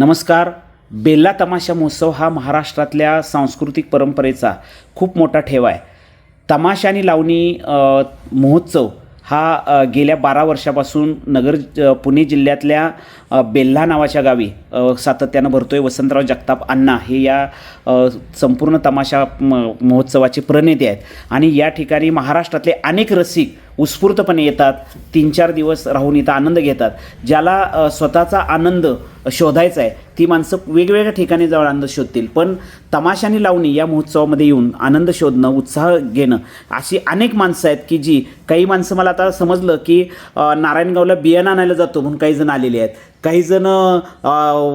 नमस्कार. बेल्ला तमाशा महोत्सव हा महाराष्ट्रातल्या सांस्कृतिक परंपरेचा खूप मोठा ठेवा आहे. तमाशा आणि लावणी महोत्सव हा गेल्या बारा वर्षापासून नगर पुणे जिल्ह्यातल्या बेल्हा नावाच्या गावी सातत्यानं भरतो आहे वसंतराव जगताप अण्णा हे या संपूर्ण तमाशा म महोत्सवाचे प्रणेते आहेत. आणि या ठिकाणी महाराष्ट्रातले अनेक रसिक उत्स्फूर्तपणे येतात. तीन चार दिवस राहून इथं आनंद घेतात. ज्याला स्वतःचा आनंद शोधायचा आहे ती माणसं वेगवेगळ्या ठिकाणी जाऊन आनंद शोधतील. पण तमाशाने लावणी या महोत्सवामध्ये येऊन आनंद शोधणं उत्साह घेणं अशी अनेक माणसं आहेत की जी काही माणसं मला आता समजलं की नारायणगावला बियाणं आणायला जातो म्हणून काही जण आलेले आहेत. काही जण अ,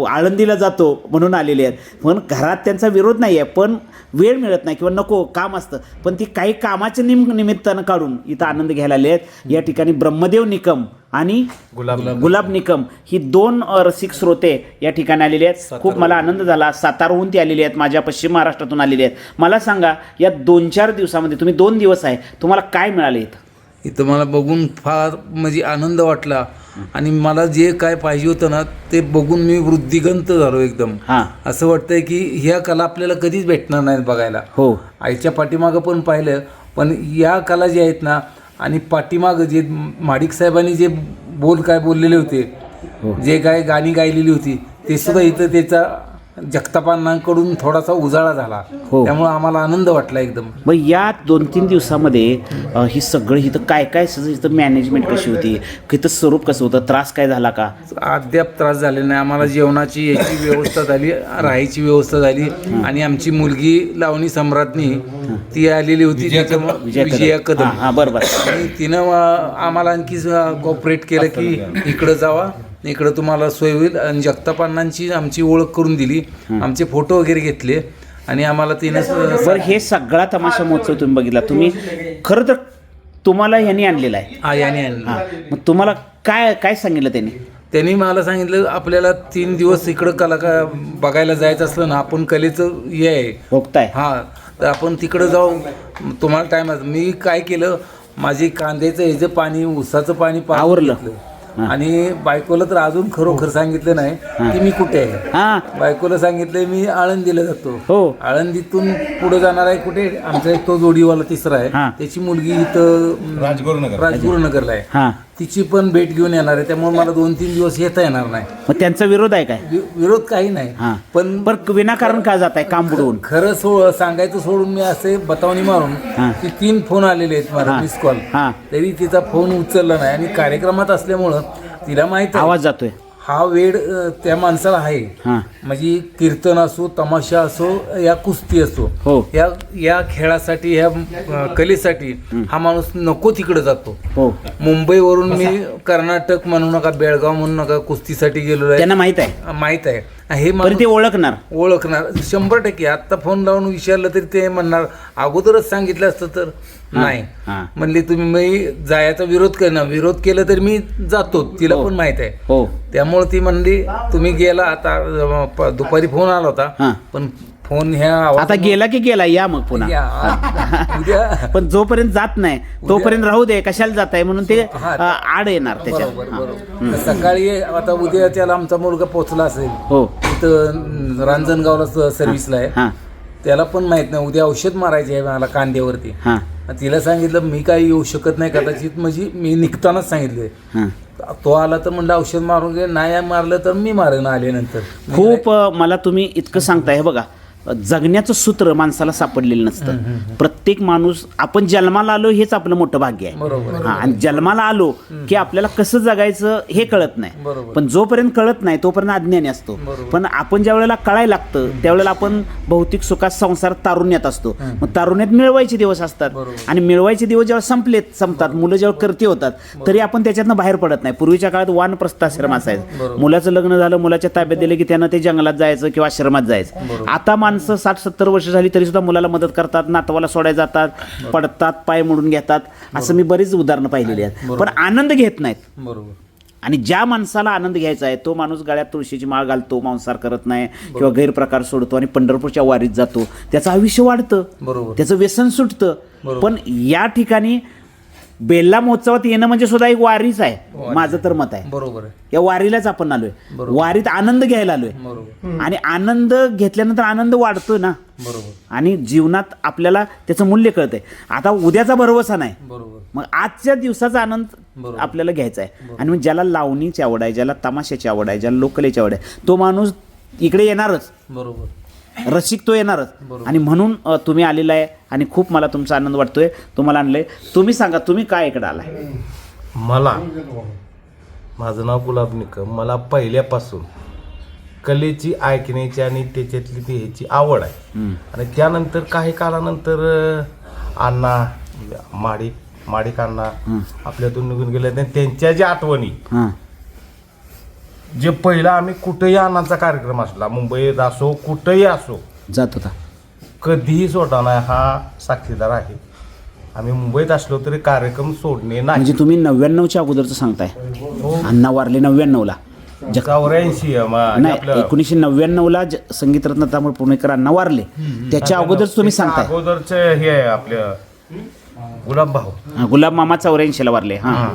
आळंदीला जातो म्हणून आलेले आहेत. पण घरात त्यांचा विरोध नाही आहे पण वेळ मिळत नाही किंवा नको काम असतं. पण ती काही कामाच्या निम निमित्तानं काढून इथं आनंद घ्यायला आले आहेत. या ठिकाणी ब्रह्मदेव निकम आणि गुलाब गुलाब निकम ही दोन रसिक श्रोते या ठिकाणी आलेले आहेत. खूप मला आनंद झाला. सातारहून ती आलेली आहेत. माझ्या पश्चिम महाराष्ट्रातून आलेली आहेत. मला सांगा या दोन चार दिवसामध्ये तुम्ही दोन दिवस आहे. तुम्हाला काय मिळाले इथं? इथं मला बघून फार म्हणजे आनंद वाटला. आणि मला जे काय पाहिजे होतं ना ते बघून मी वृद्धिगंत झालो एकदम. हां. असं वाटतंय की ह्या कला आपल्याला कधीच भेटणार नाहीत बघायला. हो. आईच्या पाठीमागं पण पाहिलं पण या कला ज्या आहेत ना आणि पाठीमागं जे माडिक साहेबांनी जे बोल काय बोललेले होते जे काय गाणी गायलेली होती ते सुद्धा इथं त्याचा जगतापांकडून थोडासा उजाळा झाला. हो. त्यामुळे आम्हाला आनंद वाटला एकदम. मग या दोन तीन दिवसामध्ये अ, ही सगळं इथं काय काय सगळं इथं मॅनेजमेंट कशी होती? इथं स्वरूप कसं होतं? त्रास काय झाला का? अद्याप त्रास झालेला नाही. आम्हाला जेवणाची याची व्यवस्था झाली राहायची व्यवस्था झाली. आणि आमची मुलगी लावणी सम्राटनी ती आलेली होती त्याच्यामुळं- विजया कदम. हां बरं बरं आणि तिनं अं, आम्हाला आणखी कॉपरेट केलं की इकडं जावा. इकडं तुम्हाला सोय होईल. आणि जगतापांनांची आमची ओळख करून दिली. आमचे फोटो वगैरे घेतले. आणि आम्हाला तिनं बरं हे सगळा तमाशा महोत्सव तुम्ही बघितला. तुम्ही खरं तर तुम्हाला यांनी आणलेला आहे. हा याने आणलं हां. मग तुम्हाला काय काय सांगितलं त्यांनी? त्यांनी मला सांगितलं आपल्याला तीन दिवस इकडं कला का बघायला जायचं असलं ना आपण कलेचं हे आहे. बघताय. हा. तर आपण तिकडं जाऊ. तुम्हाला टाइम मी काय केलं? माझी कांद्याचं ह्याचं पाणी ऊसाचं पाणी आवरलं. घेतलं. आणि बायकोला तर अजून खरोखर सांगितलं नाही की मी कुठे आहे. हां. बायकोला सांगितलंय मी आळंदीला जातो. हो. आळंदीतून पुढे जाणार आहे कुठे? आमचा एक तो जोडीवाला तिसरा आहे. हा. त्याची मुलगी इथं राजगुरुनगर. राजगुरुनगरला आहे. हां. तिची पण भेट घेऊन येणार आहे त्यामुळे मला दोन तीन दिवस येता येणार नाही. मग त्यांचा विरोध आहे काय? वि- विरोध काही नाही हां. पण पण विनाकारण का जात आहे काम बुडवून? खरं सो सांगायचं सोडून मी असे बतावणी मारून हां. की तीन फोन आलेले आहेत मला मिस कॉल. हां. तरी तिचा फोन उचलला नाही आणि कार्यक्रमात असल्यामुळं तिला माहीत आहे. आवाज जातोय. हा वेळ अ, त्या माणसाला आहे. हां. म्हणजे कीर्तन असो तमाशा असो या कुस्ती असो हो. या या खेळासाठी या अ, कलेसाठी हा माणूस नको तिकडे जातो. हो. मुंबईवरून मी कर्नाटक म्हणू नका बेळगाव म्हणू नका कुस्तीसाठी आहे. त्यांना माहीत आहे. माहीत आहे. हे पण ते ओळखणार. ओळखणार. शंभर टक्के. आत्ता फोन लावून विचारलं तरी ते म्हणणार अगोदरच सांगितलं असतं तर. नाही. हां. म्हणले तुम्ही मी जायचा विरोध करणार. विरोध केला तर मी जातो तिला पण माहीत आहे. हो. त्यामुळे ती म्हणली तुम्ही गेला आता दुपारी फोन आला होता. हां. पण फोन ह्या आता गेला की गेला या मग पुन्हा. उद्या पण जोपर्यंत जात नाही तोपर्यंत राहू दे कशाला जात आहे म्हणून ते अ, आड येणार त्याच्यात. बरोबर. बरोबर सकाळी आता उद्या त्याला आमचा मुलगा पोहोचला असेल. हो. तिथं रांजणगावला सर्व्हिसला आहे. हां. त्याला पण माहीत नाही उद्या औषध मारायचे आहे मला कांद्यावरती. हां. तिला सांगितलं मी काही येऊ शकत नाही कदाचित म्हणजे मी निघतानाच सांगितले हां. तो आला तर म्हणलं औषध मारून घे नाही मारलं तर मी मारेन आल्यानंतर. खूप अ, मला तुम्ही इतकं सांगताय हे बघा. जगण्याचं सूत्र माणसाला सापडलेलं नसतं. प्रत्येक माणूस आपण जन्माला आलो हेच आपलं मोठं भाग्य आहे. हा आणि जन्माला आलो की आपल्याला कसं जगायचं हे कळत नाही. पण जोपर्यंत कळत नाही तोपर्यंत अज्ञानी असतो. पण आपण ज्या वेळेला कळायला लागतं त्यावेळेला आपण भौतिक सुखात संसार तारुण्यात असतो. मग तारुण्यात मिळवायचे दिवस असतात. आणि मिळवायचे दिवस जेव्हा संपलेत संपतात मुलं जेव्हा करते होतात तरी आपण त्याच्यातनं बाहेर पडत नाही. पूर्वीच्या काळात वानप्रस्थ आश्रम असायचं. मुलाचं लग्न झालं मुलाच्या ताब्यात दिलं की त्यानं ते जंगलात जायचं किंवा आश्रमात जायचं. आता माणसं साठ सत्तर वर्ष झाली तरी सुद्धा मुलाला मदत करतात नातवाला सोडायला जातात पडतात पाय मोडून घेतात असं मी बरीच उदाहरणं पाहिलेली आहेत. पण आनंद घेत नाहीत. बरोबर. आणि ज्या माणसाला आनंद घ्यायचा आहे तो माणूस गळ्यात तुळशीची माळ घालतो मांसाहार करत नाही किंवा गैरप्रकार सोडतो आणि पंढरपूरच्या वारीत जातो. त्याचं आयुष्य वाढतं. बरोबर. त्याचं व्यसन सुटतं. पण या ठिकाणी बेल्ला महोत्सवात येणं म्हणजे सुद्धा एक वारीच आहे. माझं तर मत आहे. बरोबर आहे. या वारीलाच आपण आलोय. वारीत आनंद घ्यायला आलोय. बरोबर. आणि आनंद घेतल्यानंतर आनंद वाढतो ना. बरोबर. आणि जीवनात आपल्याला त्याचं मूल्य कळतंय. आता उद्याचा भरवसा नाही. बरोबर. मग आजच्या दिवसाचा आनंद बरोबर. आपल्याला घ्यायचा आहे. आणि मग ज्याला लावणीची आवड आहे ज्याला तमाशाची आवड आहे ज्याला लोकलेची आवड आहे तो माणूस इकडे येणारच. बरोबर. रसिक तो येणारच. आणि म्हणून तुम्ही आलेला आहे आणि खूप मला तुमचा आनंद वाटतोय. तुम्हाला आणलंय. तुम्ही सांगा तुम्ही काय इकडे आलाय? मला? माझं नाव गुलाब निकम. मला पहिल्यापासून कलेची ऐकण्याची आणि त्याच्यातली ती ह्याची आवड आहे. आणि त्यानंतर काही काळानंतर अण्णा माडिक माडिक अण्णा आपल्यातून निघून गेले त्यांच्या ज्या आठवणी जे पहिला आम्ही कुठेही अण्णांचा कार्यक्रम असला मुंबईत असो कुठेही असो. जात होता. कधीही सोडा नाही हा साक्षीदार आहे. आम्ही मुंबईत असलो तरी कार्यक्रम सोडणे नाही. म्हणजे तुम्ही नव्याण्णवच्या अगोदरचं सांगताय. अण्णा वारले नव्याण्णवला. चौऱ्याऐंशी नाही आपलं एकोणीसशे नव्याण्णवला ज- संगीतरत्न तांबळ पुणेकर अण्णा वारले. त्याच्या अगोदरच तुम्ही सांगताय. अगोदरच हे आहे आपलं गुलाब भाऊ. हा, गुलाब मामा चौऱ्याऐंशीला वारले हां.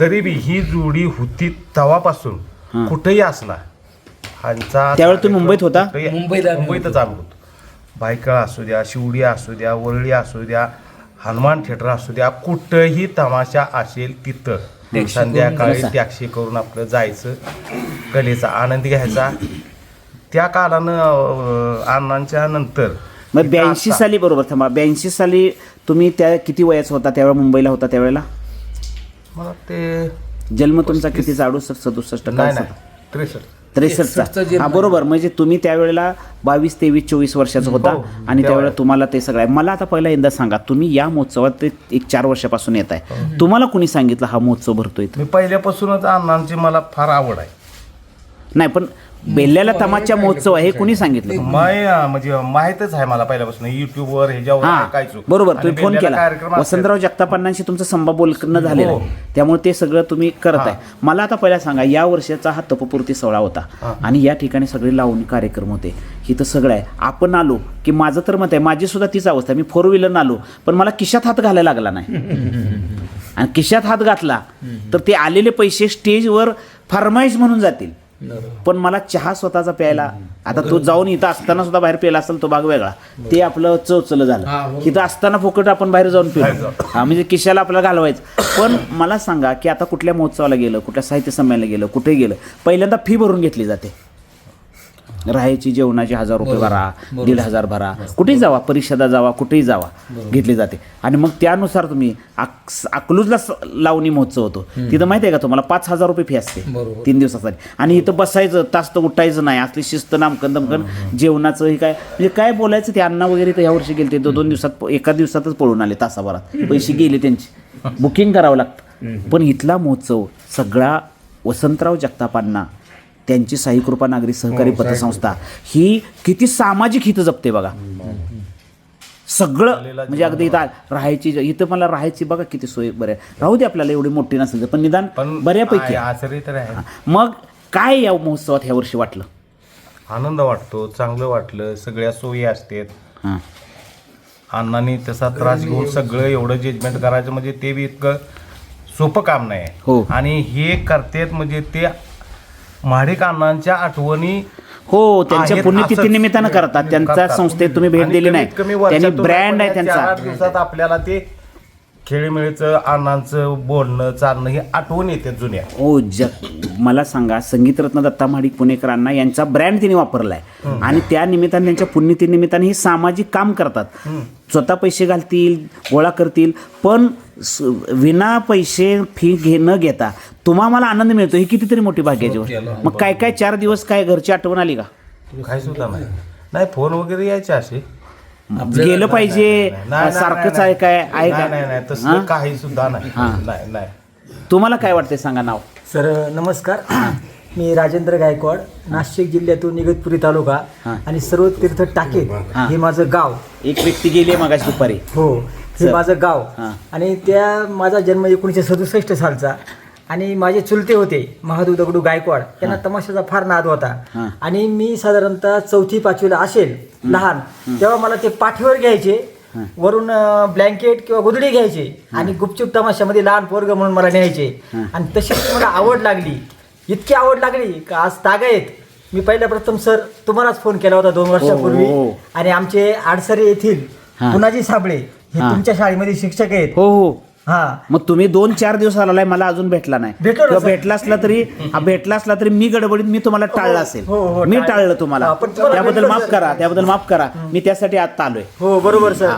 तरी बी ही जोडी होती तेव्हापासून कुठेही असला ह्यांचा त्यावेळी तुम्ही मुंबईत होता? कुठेही- मुंबईत आम्ही मुंबईतच आम्ही होतो. बायकळ असू द्या शिवडी असू द्या वरळी असू द्या हनुमान थिएटर असू द्या कुठंही तमाशा असेल तिथं. संध्याकाळी टॅक्सी करून आपलं जायचं कलेचा आनंद घ्यायचा. त्या काळानं अं, अण्णांच्या नंतर मग ब्याऐंशी साली बरोबर थांबा. ब्याऐंशी साली तुम्ही त्या किती वयाचा होता? त्यावेळेला मुंबईला होता त्यावेळेला? मला ते जन्म तुमचा किती? अडुसष्ट सदुसष्ट नाही नाही. त्रेसष्ट. त्रेसष्टचा. हा बरोबर. म्हणजे तुम्ही त्यावेळेला बावीस तेवीस चोवीस वर्षाचा होता हो, आणि त्यावेळेला. तुम्हाला ते सगळं आहे. मला आता पहिला एकदा सांगा तुम्ही या महोत्सवात ते एक चार वर्षापासून येत आहे. तुम्हाला कुणी सांगितलं हा महोत्सव भरतोय? मी पहिल्यापासूनच अण्णांची मला फार आवड आहे. नाही पण बेल्ल्याला तमाचा महोत्सव आहे हे कुणी सांगितलं? माय म्हणजे माहीतच आहे मला पहिल्यापासून. युट्यूबवर हा ऐकायचो. बरोबर आणि तुम्ही फोन केला. कार्यक्रम. वसंतराव जगतापांनाशी तुमचं संभा बोलणं झालेलं हो. आहे. त्यामुळे ते सगळं तुम्ही करत आहे मला आता पहिला सांगा या वर्षाचा हा तपपूर्ती सोहळा होता. आणि या ठिकाणी सगळे लावणी कार्यक्रम होते. इथं सगळं आहे. आपण आलो की माझं तर मत आहे माझी सुद्धा तीच अवस्था आहे. मी फोर व्हीलरनं आलो पण मला किशात हात घालायला लागला नाही. आणि किशात हात घातला तर ते आलेले पैसे स्टेजवर फरमाईश म्हणून जातील. पण मला चहा स्वतःचा प्यायला आता तो जाऊन इथं असताना सुद्धा बाहेर प्यायला असेल तो भाग वेगळा. ते आपलं चवचलं झालं. इथं असताना फुकट आपण बाहेर जाऊन पिलो हा म्हणजे किशाला आपल्याला घालवायचं. पण मला सांगा की आता कुठल्या महोत्सवाला गेलं कुठल्या साहित्य संमेलनाला गेलं कुठे गेलं पहिल्यांदा फी भरून घेतली जाते. राहायची जेवणाची हजार रुपये भरा दीड हजार भरा. कुठेही जावा परीक्षेला जावा कुठेही जावा घेतली जाते. आणि मग त्यानुसार तुम्ही अक- अकलूजला लावणी महोत्सव होतो. तिथं माहिती आहे का तुम्हाला? पाच हजार रुपये फी असते. तीन दिवसासाठी. आणि इथं बसायचं तास तर उठायचं नाही. असली शिस्त नामकन दमकन जेवणाचं हे काय? म्हणजे काय बोलायचं ते? अण्णा वगैरे तर ह्या वर्षी गेले ते दोन दिवसात एका दिवसातच पळून आले तासाभरात. पैसे गेले त्यांचे. बुकिंग करावं लागतं. पण इथला महोत्सव सगळा वसंतराव जगतापांना त्यांची साई कृपा नागरी सहकारी पतसंस्था. ही किती सामाजिक हित जपते बघा. सगळं म्हणजे अगदी इथं राहायची इथं मला राहायची बघा किती सोय बरं. राहू दे आपल्याला एवढी मोठी नसेल पण निदान बऱ्यापैकी मग काय या महोत्सवात ह्या वर्षी वाटलं? आनंद वाटतो चांगलं वाटलं सगळ्या सोयी असतात. हां. अण्णांनी तसा त्रास घेऊन सगळं एवढं जजमेंट करायचं म्हणजे ते बी इतकं सोपं काम नाही. हो. आणि हे करतेत म्हणजे ते महाडिक अण्णांच्या आठवणी हो त्यांच्या आहेत पुण्यतिथी असंच निमित्तानं करतात. त्यांच्या करतात. संस्थेत तुम्ही भेट आणि दिली नाही. कमीत कमी त्यांनी वर्षातून ब्रँड आहे आपण या चार त्यांचा दिवसात आपल्याला ते खेळीमेळीचं अण्णांचं बोलणं चालणं हे आठवण येते जुन्या. हो ज मला सांगा संगीतरत्न दत्ता महाडिक पुणेकरांना यांचा ब्रँड त्यांनी वापरलाय. आणि त्या निमित्ताने त्यांच्या पुण्यतिथी निमित्ताने हे सामाजिक काम करतात. स्वतः पैसे घालतील गोळा करतील पण स- विना पैसे फी घे न घेता तुम्हा मला आनंद मिळतो. ही कितीतरी मोठी भाग्याची गोष्ट मग काय काय चार दिवस काय घरची आठवण आली का? काही सुद्धा नाही. नाही फोन वगैरे यायचे असे. गेलं पाहिजे. नाही, नाही, सारखंच नाही, आहे काय? आहे नाही नाही नाही का तसं हां? काही सुद्धा नाही. नाही नाही. तुम्हाला काय वाटतंय? सांगा नाव. सर नमस्कार. मी राजेंद्र गायकवाड नाशिक जिल्ह्यातून इगतपुरी तालुका. आणि सर्व तीर्थ टाके हां. माझं गाव. एक व्यक्ती गेली आहे मगाशी दुपारी. हो. हे माझं गाव. हां. आणि त्या माझा जन्म एकोणीसशे सदुसष्ट सालचा. आणि माझे चुलते होते महादेव दगडू गायकवाड त्यांना तमाशाचा फार नाद होता. हां. आणि मी साधारणतः चौथी पाचवीला असेल लहान तेव्हा मला ते पाठीवर घ्यायचे वरून ब्लँकेट किंवा गुदडी घ्यायचे आणि गुपचूप तमाशामध्ये लहान पोरग म्हणून मला न्यायचे. आणि तशीच मला आवड लागली. इतकी आवड लागली का आज तागायत मी पहिल्या प्रथम सर तुम्हालाच फोन केला होता दोन वर्षापूर्वी. हो. आणि आमचे आडसरे येथील हा. पुनाजी साबळे हे हा. तुमच्या शाळेमध्ये शिक्षक आहेत. हो हो. हा. मग तुम्ही दोन चार दिवस आलाय मला अजून भेटला नाही. भेटलो ना, किंवा सर. भेटला असला तरी हा, भेटला असला तरी मी गडबडीत मी तुम्हाला टाळलं असेल. हो, हो, मी टाळलं. टाळलं तुम्हाला. हा, पण तुम्हाला त्याबद्दल भेटलं, माफ सर. करा त्याबद्दल माफ करा. मी त्यासाठी आता आलोय. हो बरोबर सर.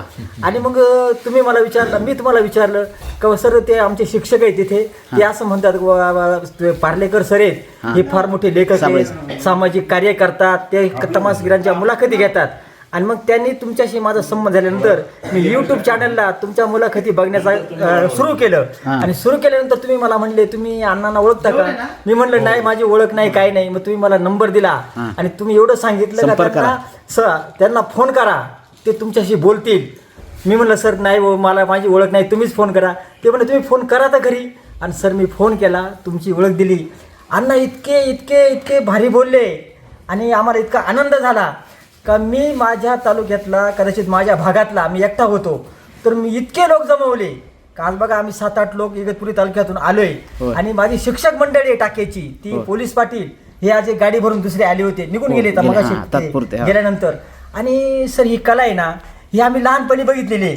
आणि मग अ, तुम्ही मला विचारलं मी तुम्हाला विचारलं का सर ते आमचे शिक्षक आहेत तिथे. ते असं म्हणतात वा- वा- ते पार्लेकर सर आहेत. हे. फार मोठे लेखक आहेत. सामाजिक. कार्य करतात ते तमासगिरांच्या मुलाखती घेतात. आणि मग त्यांनी तुमच्याशी माझा संबंध झाल्यानंतर मी युट्यूब चॅनलला तुमच्या मुलाखती बघण्याचा सुरू केलं. आणि सुरू केल्यानंतर तुम्ही मला म्हणले तुम्ही अण्णांना ओळखता का? मी म्हणलं नाही माझी ओळख नाही काय नाही. मग तुम्ही मला नंबर दिला आणि तुम्ही एवढं सांगितलं का संपर्क त्यांना सर त्यांना फोन करा ते तुमच्याशी बोलतील. मी म्हणलं सर नाही हो मला माझी ओळख नाही तुम्हीच फोन करा. ते म्हणले तुम्ही फोन करा तर घरी. आणि सर मी फोन केला तुमची ओळख दिली. अण्णा इतके इतके इतके भारी बोलले आणि आम्हाला इतका आनंद झाला. का मी माझ्या तालुक्यातला कदाचित माझ्या भागातला मी एकटा होतो तर मी इतके लोक जमवले. का आज बघा आम्ही सात आठ लोक इगतपुरी तालुक्यातून आलोय. होय. आणि माझी शिक्षक मंडळी आहे टाकेची ती पोलीस पाटील. हे आज एक गाडी भरून दुसरे आले होते. निघून हो, गेले हां, तात्पुरते, हां. गेल्यानंतर. आणि सर ही कला आहे ना ही आम्ही लहानपणी बघितलेली आहे.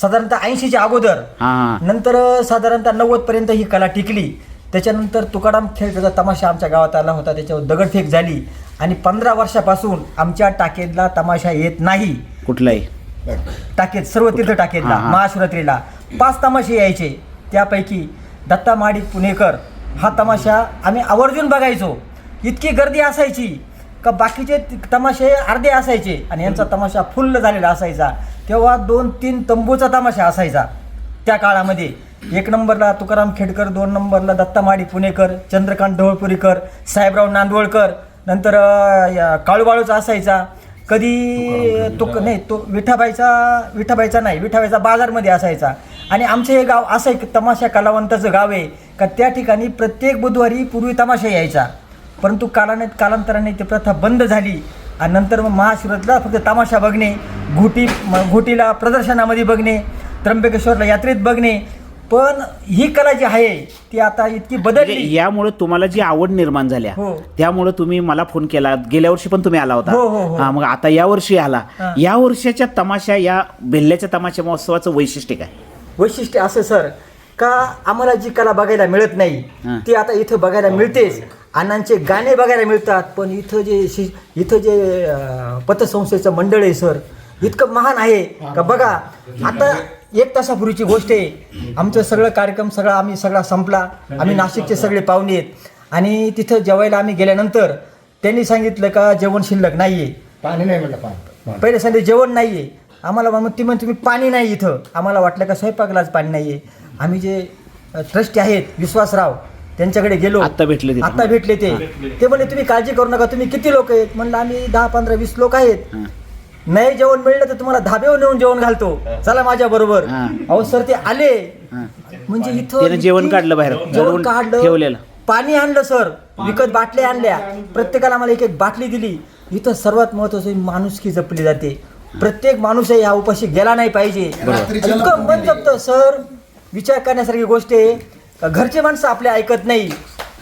साधारणतः ऐंशीच्या अगोदर. हा नंतर साधारणतः नव्वद पर्यंत ही कला टिकली. त्याच्यानंतर तुकाराम खेळचा तमाशा आमच्या गावात आला होता. त्याच्यावर दगडफेक झाली. आणि पंधरा वर्षापासून आमच्या टाकेतला तमाशा येत नाही. कुठलाही. टाकेत सर्व तीर्थ टाकेतला. महाशिवरात्रीला. पाच तमाशे यायचे. त्यापैकी दत्ता माडिक पुणेकर हा तमाशा आम्ही आवर्जून बघायचो. इतकी गर्दी असायची का बाकीचे तमाशे अर्धे असायचे आणि यांचा तमाशा फुल्ल झालेला असायचा. तेव्हा दोन तीन तंबूचा तमाशा असायचा त्या काळामध्ये. एक नंबरला तुकाराम खेडकर दोन नंबरला दत्ता माडी पुणेकर चंद्रकांत ढवळपुरीकर साहेबराव नांदवळकर नंतर या काळूबाळूचा असायचा. कधी तो नाही तो विठाबाईचा विठाबाईचा नाही विठाबाईचा बाजारमध्ये असायचा. आणि आमचे हे गाव असं एक तमाशा कलावंताचं गाव आहे का त्या ठिकाणी प्रत्येक बुधवारी पूर्वी तमाशा यायचा. परंतु कालाने कालांतराने ती प्रथा बंद झाली आणि नंतर मग महाशिवरात्रीला फक्त तमाशा बघणे घोटी घोटीला प्रदर्शनामध्ये बघणे त्र्यंबकेश्वरला यात्रेत बघणे पण ही कला जी आहे ती आता इतकी म्हणजे बदलली यामुळे तुम्हाला जी आवड निर्माण झाल्या हो. त्यामुळे तुम्ही मला फोन केला. गेल्या वर्षी पण तुम्ही आला होता. हो, हो, हो. हा मग आता या वर्षी आला. हा. या वर्षाच्या तमाशा या बेल्ल्याच्या तमाशा महोत्सवाचं वैशिष्ट्य काय? वैशिष्ट्य असं सर का आम्हाला जी कला बघायला मिळत हां. नाही ती आता इथं बघायला मिळतेच. अण्णांचे गाणे बघायला मिळतात पण इथं जे शि इथं जे अं, पतसंस्थेचं मंडळ आहे सर इतकं महान आहे. का बघा आता एक तासापूर्वीची गोष्ट आहे. आमचं सगळं कार्यक्रम सगळा आम्ही सगळा संपला. आम्ही नाशिकचे सगळे पाहुणे आहेत. आणि तिथं जेवायला आम्ही गेल्यानंतर त्यांनी सांगितलं का जेवण शिल्लक नाही आहे पाणी नाही म्हणलं पाणी. पहिले सांगितलं जेवण नाही आहे आम्हाला मग ती म्हणते तुम्ही पाणी नाही इथं. आम्हाला वाटलं का स्वयंपाकलाच पाणी नाही आहे आम्ही जे ट्रस्टी आहेत विश्वासराव त्यांच्याकडे गेलो. आत्ता भेटले. आता भेटले ते. ते म्हणले तुम्ही काळजी करू नका तुम्ही किती लोक आहेत? म्हणलं आम्ही दहा पंधरा वीस लोक आहेत. नाही जेवण मिळलं तर तुम्हाला धाब्यावर नेऊन जेवण घालतो. चला माझ्या बरोबर. हा. अहो सर ते आले. हा. म्हणजे इथं त्यानं जेवण काढलं बाहेर. जेवण काढलं. ठेवलेलं. पाणी आणलं सर. विकत बाटल्या आणल्या. प्रत्येकाला मला एक एक बाटली दिली. इथं सर्वात महत्वाचं माणुसकी जपली जाते. प्रत्येक माणूस ह्या उपाशी गेला नाही पाहिजे. इतकं मन जपतं सर. विचार करण्यासारखी गोष्ट आहे. का घरचे माणसं आपले ऐकत नाही.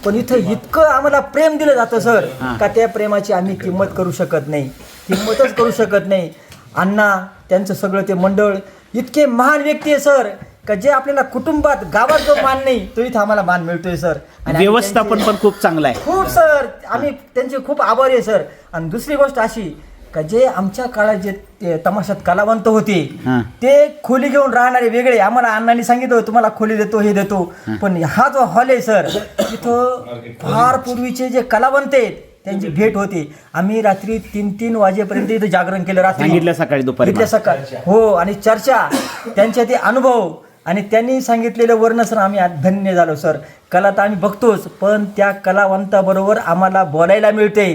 पण इथं इतकं आम्हाला प्रेम दिलं जातं सर. का त्या प्रेमाची आम्ही किंमत करू शकत नाही. किंमतच करू शकत नाही. अण्णा त्यांचं सगळं ते मंडळ इतके महान व्यक्ती आहे सर का जे आपल्याला कुटुंबात गावात जो मान नाही तो इथं आम्हाला मान मिळतोय सर. आणि व्यवस्थापन पण खूप चांगलं आहे. खूप सर आम्ही त्यांचे खूप आभारी आहे सर. आणि दुसरी गोष्ट अशी का जे आमच्या काळात जे ते तमाशात कलावंत होते हां. ते खोली घेऊन राहणारे वेगळे आम्हाला अण्णांनी सांगितलं तुम्हाला खोली देतो हे देतो. पण हा जो हॉल आहे सर इथं फार पूर्वीचे जे कलावंत आहेत त्यांची भेट होती. आम्ही रात्री तीन तीन वाजेपर्यंत इथं जागरण केलं रात्री. सांगितलं सकाळी दुपारी इथल्या सकाळ. हो आणि चर्चा. त्यांच्या ते अनुभव. आणि त्यांनी सांगितलेलं वर्ण सर आम्ही आज धन्य झालो सर. कला तर आम्ही बघतोच पण त्या कलावंताबरोबर आम्हाला बोलायला मिळते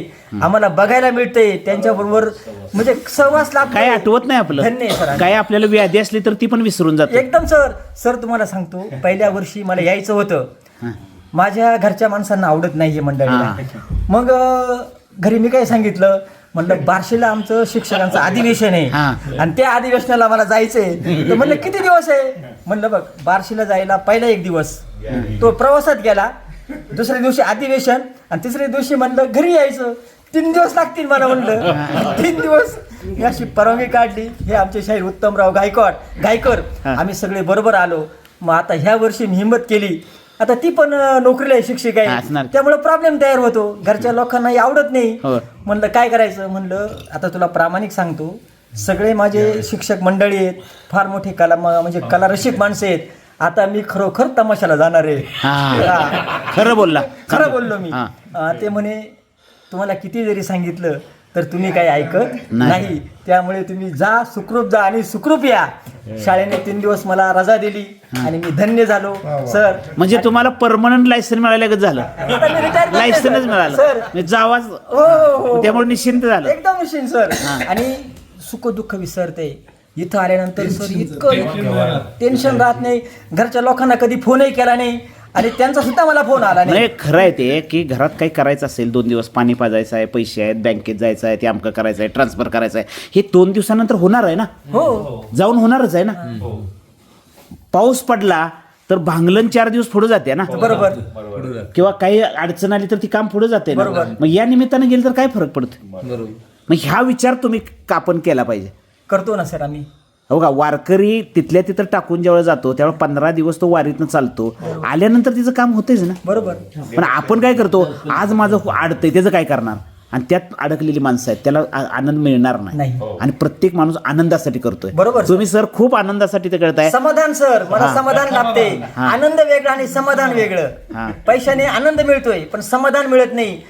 आम्हाला बघायला मिळते त्यांच्याबरोबर म्हणजे सहवास लाभ काय आठवत नाही आपलं. धन्य आहे सर काय आपल्याला व्याधी असली तर ती पण विसरून जाते. एकदम सर. सर तुम्हाला सांगतो पहिल्या वर्षी मला यायचं होतं. माझ्या घरच्या माणसांना आवडत नाही हे मंडळीला. मग अं, घरी मी काय सांगितलं? म्हणलं बार्शीला आमचं शिक्षकांचं अधिवेशन. आहे. आणि त्या अधिवेशनाला मला जायचंय. तर म्हणलं किती दिवस आहे? म्हणलं बघ बार्शीला जायला पहिला एक दिवस. तो प्रवासात गेला. दुसऱ्या दिवशी अधिवेशन. आणि तिसऱ्या दिवशी म्हणलं घरी यायचं. तीन दिवस लागतील मला म्हणलं. तीन दिवस. मी अशी परवानगी काढली. हे आमचे शाहीर उत्तमराव गायकवाड गायकर. आम्ही सगळे बरोबर आलो. मग आता ह्या वर्षी मी हिंमत केली. आता ती पण अं, नोकरीला आहे शिक्षक हा, आहे. त्यामुळे प्रॉब्लेम तयार होतो. घरच्या लोकांनाही आवडत नाही. हो. म्हणलं काय करायचं? म्हणलं आता तुला प्रामाणिक सांगतो. सगळे माझे शिक्षक मंडळी आहेत. फार मोठी कला म- म्हणजे कलारसिक माणसं आहेत. आता मी खरोखर तमाशाला जाणार आहे. हा. हा. खरं बोलला. खरं बोललो मी. हा. अं, ते म्हणे तुम्हाला किती जरी सांगितलं तर तुम्ही काही ऐकत नाही. त्यामुळे तुम्ही जा सुखरूप जा आणि सुखरूप या. शाळेने तीन दिवस मला रजा दिली आणि मी धन्य झालो. सर. म्हणजे तुम्हाला परमनंट लायसन मिळाल्यागत झालं. आता मी रिटायर लायसनच मिळालं. सर. म्हणजे जावाच हो हो हो. त्यामुळे निश्चिंत झालं. एकदम निश्चिंत सर. आणि सुख दुःख विसरते. इथं आल्यानंतर सर इतकं टेन्शन राहत नाही. घरच्या लोकांना कधी फोनही केला नाही. आणि त्यांचा सुद्धा मला फोन आला नाही. नाही खरं आहे ते की घरात काही करायचं असेल दोन दिवस पाणी पाजायचं आहे पैसे आहेत बँकेत जायचं आहे ते अमकं करायचं आहे ट्रान्सफर करायचं आहे. हे दोन दिवसानंतर होणार आहे ना? हो. जाऊन होणारच आहे ना? पाऊस पडला तर भांगलन चार दिवस पुढे जाते ना? बरोबर. किंवा काही अडचण आली तर ती काम पुढे जाते ना? बरोबर. मग या निमित्तानं गेलं तर काय फरक पडतो बरोबर. मग ह्या विचार तुम्ही कापण केला पाहिजे. करतो ना सर आम्ही. हो का वारकरी तिथल्या तिथं टाकून जेव्हा जातो तेव्हा पंधरा दिवस तो वारीतनं चालतो. आल्यानंतर तिचं काम होतेच ना. बरोबर. पण आपण काय करतो आज माझं अडतंय त्याचं काय करणार? आणि त्यात अडकलेली माणसं आहेत त्याला आ- आनंद मिळणार नाही. नाही. आणि प्रत्येक माणूस आनंदासाठी करतोय. बरोबर, सर. तुम्ही सर खूप आनंदासाठी ते करताय. समाधान सर. मला समाधान लाभते हा. आनंद वेगळा आणि समाधान हा. वेगळं पैशाने आनंद मिळतोय पण समाधान मिळत नाही.